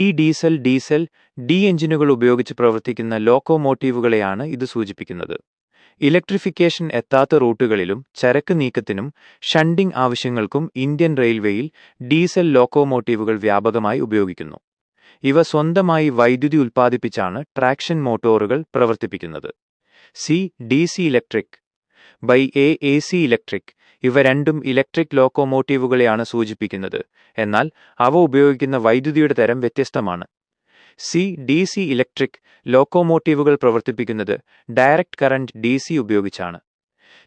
ഈ diesel diesel D എഞ്ചിനുകൾ ഉപയോഗിച്ച് പ്രവർത്തിക്കുന്ന ലോക്കോമോട്ടീവുകളെയാണ് ഇത് സൂചിപ്പിക്കുന്നത്. ഇലക്ട്രിഫിക്കേഷൻ എത്താത്ത റൂട്ടുകളിലും ചരക്ക് നീക്കത്തിനും ഷണ്ടിംഗ് ആവശ്യങ്ങൾക്കും ഇന്ത്യൻ റെയിൽവേയിൽ ഡീസൽ ലോക്കോമോട്ടീവുകൾ വ്യാപകമായി ഉപയോഗിക്കുന്നു. ഇവ സ്വന്തമായി വൈദ്യുതി ഉൽപ്പാദിപ്പിച്ചാണ് ട്രാക്ഷൻ മോട്ടോറുകൾ പ്രവർത്തിപ്പിക്കുന്നത്. C D C electric by A A C electric ഇവ രണ്ടും ഇലക്ട്രിക് ലോക്കോമോട്ടീവുകളെയാണ് സൂചിപ്പിക്കുന്നത്. എന്നാൽ അവ ഉപയോഗിക്കുന്ന വൈദ്യുതിയുടെ തരം വ്യത്യസ്തമാണ്. സി ഡി സി ഇലക്ട്രിക് ലോക്കോമോട്ടീവുകൾ പ്രവർത്തിപ്പിക്കുന്നത് ഡയറക്റ്റ് കറന്റ് ഡി സി ഉപയോഗിച്ചാണ്.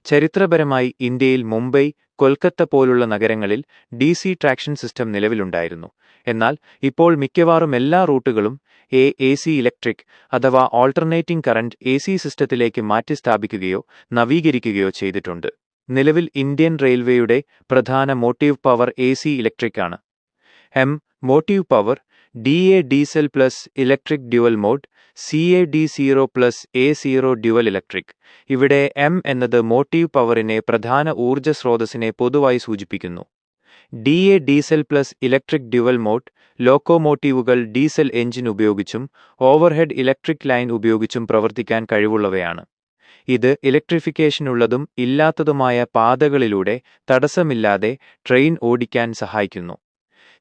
ചരിത്രപരമായി ഇന്ത്യയിൽ മുംബൈ കൊൽക്കത്ത പോലുള്ള നഗരങ്ങളിൽ ഡി സി ട്രാക്ഷൻ സിസ്റ്റം നിലവിലുണ്ടായിരുന്നു. എന്നാൽ ഇപ്പോൾ മിക്കവാറും എല്ലാ റൂട്ടുകളും എ എ സി ഇലക്ട്രിക് അഥവാ ഓൾട്ടർനേറ്റിംഗ് കറന്റ് എ സി സിസ്റ്റത്തിലേക്ക് മാറ്റിസ്ഥാപിക്കുകയോ നവീകരിക്കുകയോ ചെയ്തിട്ടുണ്ട്. നിലവിൽ ഇന്ത്യൻ റെയിൽവേയുടെ പ്രധാന motive power A C ഇലക്ട്രിക്കാണ് M motive power D A diesel plus electric dual mode C A D zero plus A zero dual electric. ഇവിടെ M എന്നത് മോട്ടീവ് പവറിനെ പ്രധാന ഊർജ സ്രോതസ്സിനെ പൊതുവായി സൂചിപ്പിക്കുന്നു. D A diesel plus electric dual mode ലോക്കോമോട്ടീവുകൾ diesel engine ഉപയോഗിച്ചും overhead electric line ഉപയോഗിച്ചും പ്രവർത്തിക്കാൻ കഴിവുള്ളവയാണ്. ഇത് ഇലക്ട്രിഫിക്കേഷനുള്ളതും ഇല്ലാത്തതുമായ പാതകളിലൂടെ തടസ്സമില്ലാതെ ട്രെയിൻ ഓടിക്കാൻ സഹായിക്കുന്നു.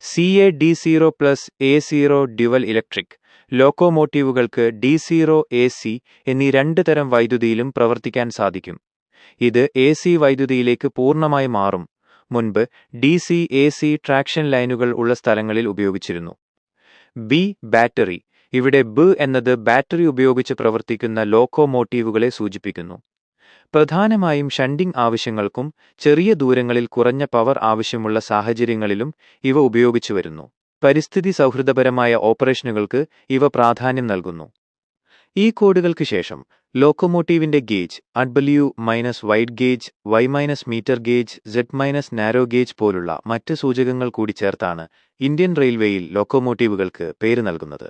C A D zero plus A zero dual electric ലോക്കോമോട്ടീവുകൾക്ക് D zero A C എന്നീ രണ്ട് തരം വൈദ്യുതിയിലും പ്രവർത്തിക്കാൻ സാധിക്കും. ഇത് എ സി വൈദ്യുതിയിലേക്ക് പൂർണമായി മാറും. മുൻപ് D C A C traction ലൈനുകൾ ഉള്ള സ്ഥലങ്ങളിൽ ഉപയോഗിച്ചിരുന്നു. ബി ബാറ്ററി ഇവിടെ ബ് എന്നത് ബാറ്ററി ഉപയോഗിച്ച് പ്രവർത്തിക്കുന്ന ലോക്കോമോട്ടീവുകളെ സൂചിപ്പിക്കുന്നു. പ്രധാനമായും ഷണ്ടിംഗ് ആവശ്യങ്ങൾക്കും ചെറിയ ദൂരങ്ങളിൽ കുറഞ്ഞ പവർ ആവശ്യമുള്ള സാഹചര്യങ്ങളിലും ഇവ ഉപയോഗിച്ചു വരുന്നു. പരിസ്ഥിതി സൗഹൃദപരമായ ഓപ്പറേഷനുകൾക്ക് ഇവ പ്രാധാന്യം നൽകുന്നു. ഈ കോഡുകൾക്ക് ശേഷം ലോക്കോമോട്ടീവിന്റെ gauge W minus wide gauge Y minus metre gauge Z minus narrow gauge പോലുള്ള മറ്റ് സൂചകങ്ങൾ കൂടി ചേർത്താണ് ഇന്ത്യൻ റെയിൽവേയിൽ ലോക്കോമോട്ടീവുകൾക്ക് പേര് നൽകുന്നത്.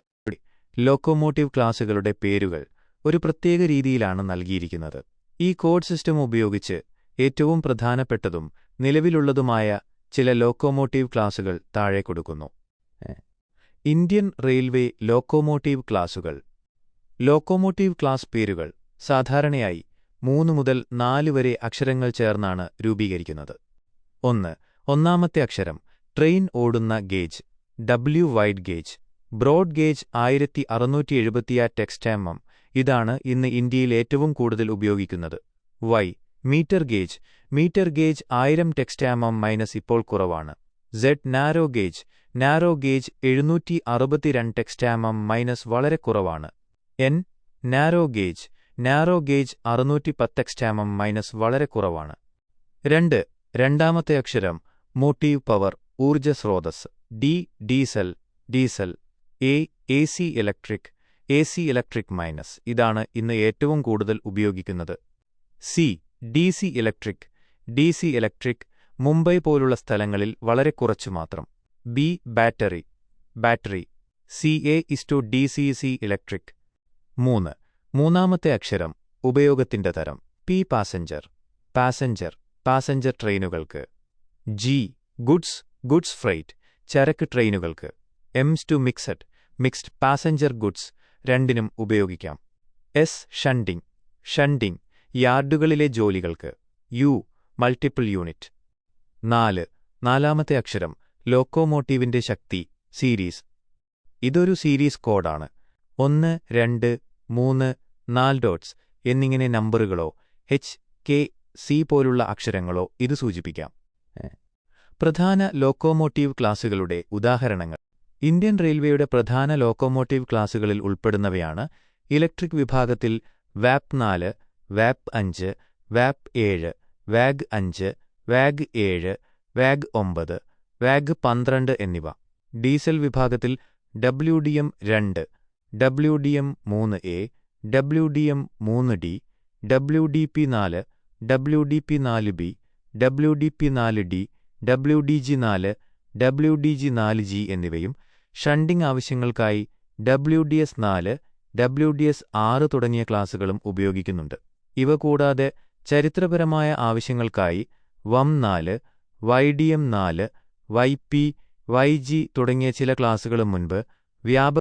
ലോക്കോമോട്ടീവ് ക്ലാസുകളുടെ പേരുകൾ ഒരു പ്രത്യേക രീതിയിലാണ് നൽകിയിരിക്കുന്നത്. ഈ കോഡ് സിസ്റ്റം ഉപയോഗിച്ച് ഏറ്റവും പ്രധാനപ്പെട്ടതും നിലവിലുള്ളതുമായ ചില ലോക്കോമോട്ടീവ് ക്ലാസുകൾ താഴെ കൊടുക്കുന്നു. ഇന്ത്യൻ റെയിൽവേ ലോക്കോമോട്ടീവ് ക്ലാസുകൾ. ലോക്കോമോട്ടീവ് ക്ലാസ് പേരുകൾ സാധാരണയായി മൂന്ന് മുതൽ നാല് വരെ അക്ഷരങ്ങൾ ചേർന്നാണ് രൂപീകരിക്കുന്നത്. ഒന്ന് ഒന്നാമത്തെ അക്ഷരം ട്രെയിൻ ഓടുന്ന gauge W wide gauge. Broad gauge ആയിരത്തി അറുന്നൂറ്റി എഴുപത്തിയാ ടെക്സ്റ്റാമം ഇതാണ് ഇന്ന് ഇന്ത്യയിൽ ഏറ്റവും കൂടുതൽ ഉപയോഗിക്കുന്നത്. Y. Metre gauge. Metre gauge ആയിരം ടെക്സ്റ്റാമം മൈനസ് ഇപ്പോൾ കുറവാണ്. Z. Narrow gauge. Narrow gauge എഴുന്നൂറ്റി അറുപത്തിരണ്ട് ടെക്സ്റ്റാമം മൈനസ് വളരെ കുറവാണ്. N. Narrow gauge. Narrow gauge അറുന്നൂറ്റി പത്തെക്സ്റ്റാമം മൈനസ് വളരെ കുറവാണ്. രണ്ട്. രണ്ടാമത്തെ അക്ഷരം motive power ഊർജസ്രോതസ് D. Diesel. Diesel. A C electric A C electric minus ഇതാണ് ഇന്ന് ഏറ്റവും കൂടുതൽ ഉപയോഗിക്കുന്നത്. C D C electric D C electric Mumbai പോലുള്ള സ്ഥലങ്ങളിൽ വളരെ കുറച്ചു മാത്രം. B battery battery C A is to D C C electric മൂന്ന് മൂന്നാമത്തെ അക്ഷരം ഉപയോഗത്തിന്റെ തരം പി പാസഞ്ചർ പാസഞ്ചർ പാസഞ്ചർ ട്രെയിനുകൾക്ക് ജി ഗുഡ്സ് ഗുഡ്സ് ഫ്രൈറ്റ് ചരക്ക് ട്രെയിനുകൾക്ക് എംസ് to mixed mixed passenger goods രണ്ടിനും ഉപയോഗിക്കാം. എസ് ഷണ്ടിംഗ് ഷണ്ടിംഗ് യാർഡുകളിലെ ജോലികൾക്ക്. യു മൾട്ടിപ്പിൾ യൂണിറ്റ് നാല് നാലാമത്തെ അക്ഷരം ലോക്കോമോട്ടീവിന്റെ ശക്തി സീരീസ് ഇതൊരു സീരീസ് കോഡാണ്. ഒന്ന് രണ്ട് മൂന്ന് നാല് ഡോട്ട്സ് എന്നിങ്ങനെ നമ്പറുകളോ എച്ച് കെ സി പോലുള്ള അക്ഷരങ്ങളോ ഇത് സൂചിപ്പിക്കാം. പ്രധാന ലോക്കോമോട്ടീവ് ക്ലാസുകളുടെ ഉദാഹരണങ്ങൾ. ഇന്ത്യൻ റെയിൽവേയുടെ പ്രധാന ലോക്കോമോട്ടീവ് ക്ലാസുകളിൽ ഉൾപ്പെടുന്നവയാണ് ഇലക്ട്രിക് വിഭാഗത്തിൽ വാപ്പ് നാല് വാപ്പ് അഞ്ച് വാപ്പ് ഏഴ് വാഗ് അഞ്ച് വാഗ് ഏഴ് വാഗ് ഒമ്പത് വാഗ് പന്ത്രണ്ട് എന്നിവ. ഡീസൽ വിഭാഗത്തിൽ ഡബ്ല്യു ഡി എം രണ്ട് ഡബ്ല്യു ഡി എം മൂന്ന് എ ഡബ്ല്യു ഡി എം മൂന്ന് ഡി ഡബ്ല്യു ഡി പി നാല് ഡബ്ല്യു ഡി പി നാല് ബി ഡബ്ല്യു ഡി പി നാല് ഡി ഡബ്ല്യു ഡി ജി നാല് ഡബ്ല്യു ഡി ജി നാല് ജി എന്നിവയും ഷണ്ടിംഗ് ആവശ്യങ്ങൾക്കായി ഡബ്ല്യു ഡി എസ് നാല് ഡബ്ല്യു ഡി എസ് ആറ് തുടങ്ങിയ ക്ലാസുകളും ഉപയോഗിക്കുന്നുണ്ട്. ഇവ കൂടാതെ ചരിത്രപരമായ ആവശ്യങ്ങൾക്കായി വം നാല് വൈ ഡി എം നാല് വൈ പി വൈ ജി തുടങ്ങിയ ചില ക്ലാസുകളും മുൻപ് വ്യാപക